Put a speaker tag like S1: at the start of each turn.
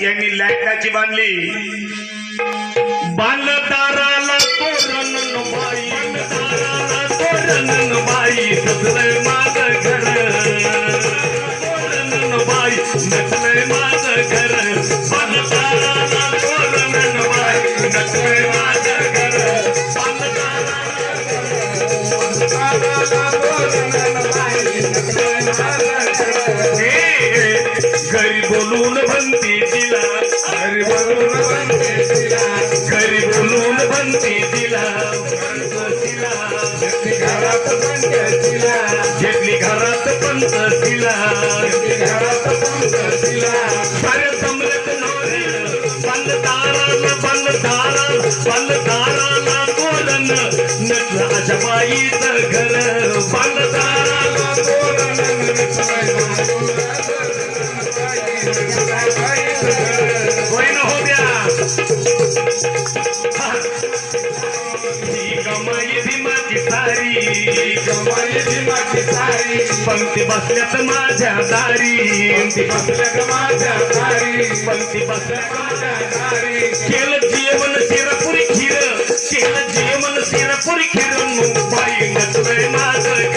S1: यांनी लॅकाची बांधली. बांधदाराला तोरण बाई बांधदाराला तोरण बाई नटलंय माझं घर. तोरण बाई नटलंय माझं घर. बांधदाराला तोरण बाई नटलंय माझं घर. तिला घरी बोलून म्हणते तिला घरी बोलून म्हणते तिला तिला
S2: घरात बनते तिला
S1: घेतली घरात पंत तिला
S2: घरात बनते तिला
S1: सारे समरत नवरी बंद दाराला बंद दारा बंद दाराला तोरण नटलं अजबाईचं घर बंद दाराला ही कमाई भीमाची सारी पंक्ती बसल्यात माझ्या दारी. पंक्ती बसल्यात केलं जेवण शिरपुरी खीर. केलं जेवण शिरपुरी खीर. बाई नटलंय माझं